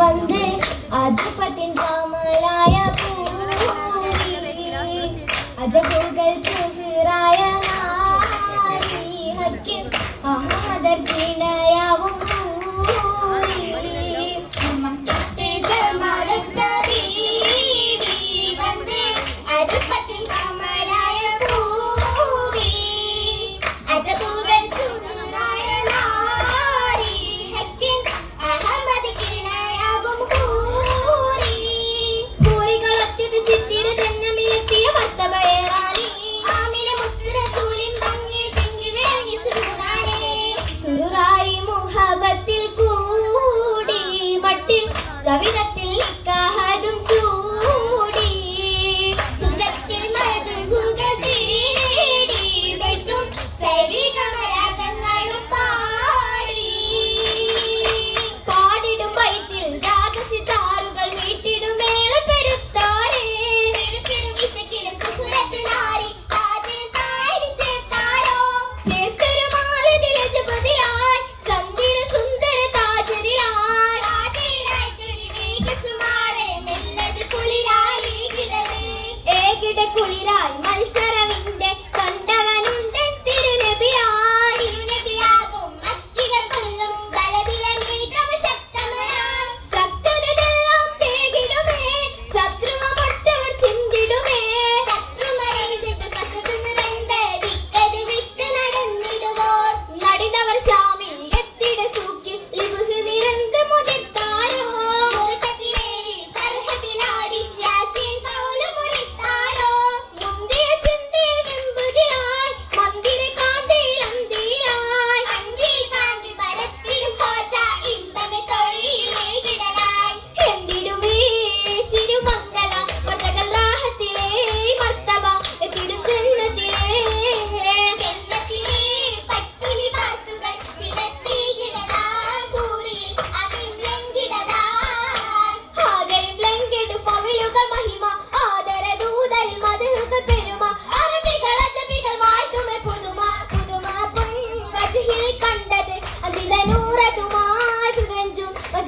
Vande അധിപത്തിൻ കമലായ puri. അജഗുകൾ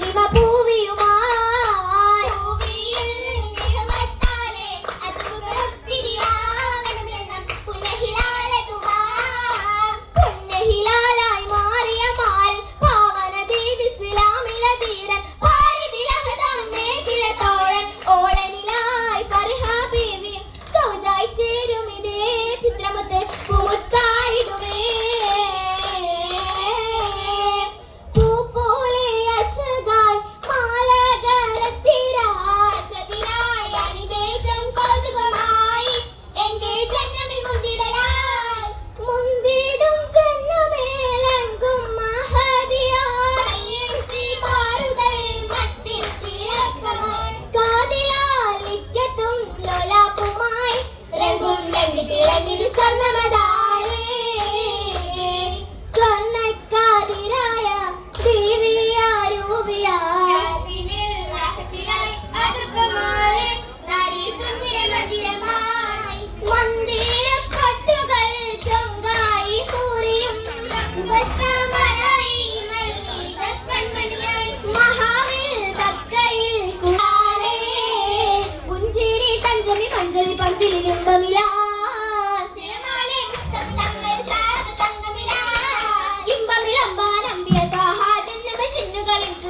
জিমা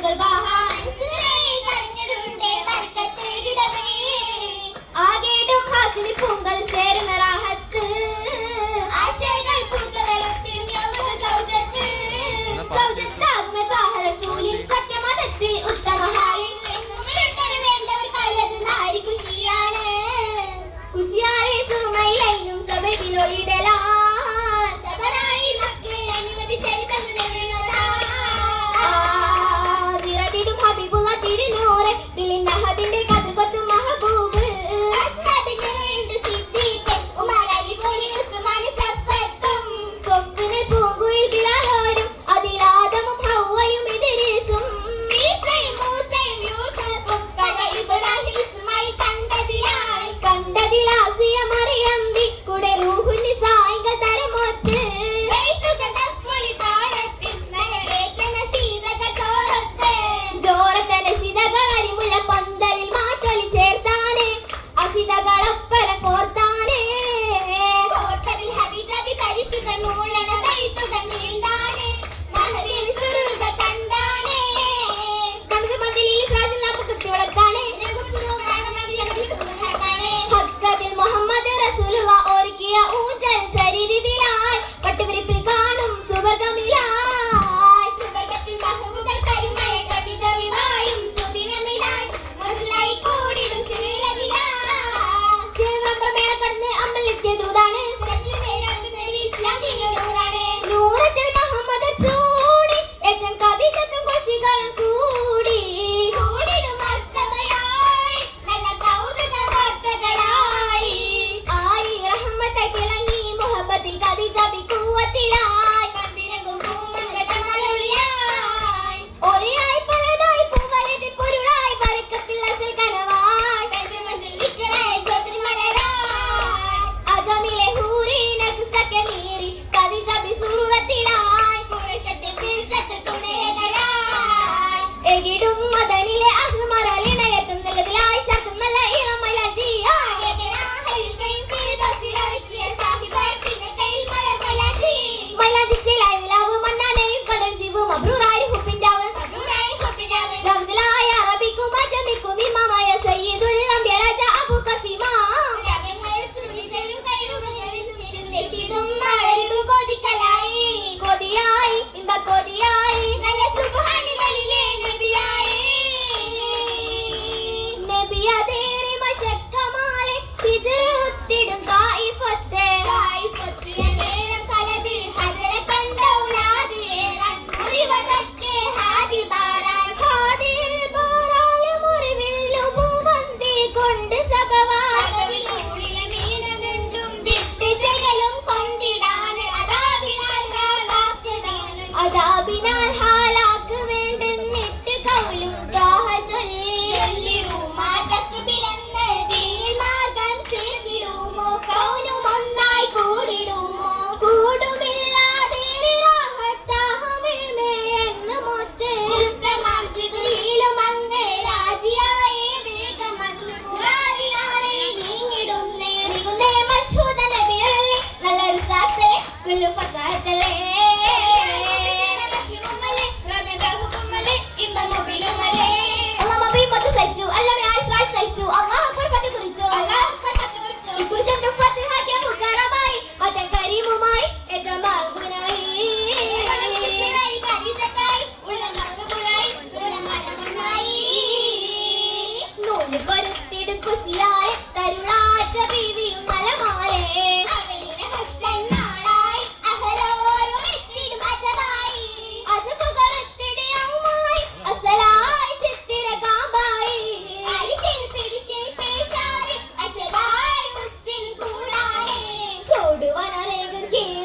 走吧。I gotta be now. കുറിച്ചൊക്കെ ഫത്തിഹാക്കിയ മുക്കാരമായി മറ്റേ കരീമുമായി Again.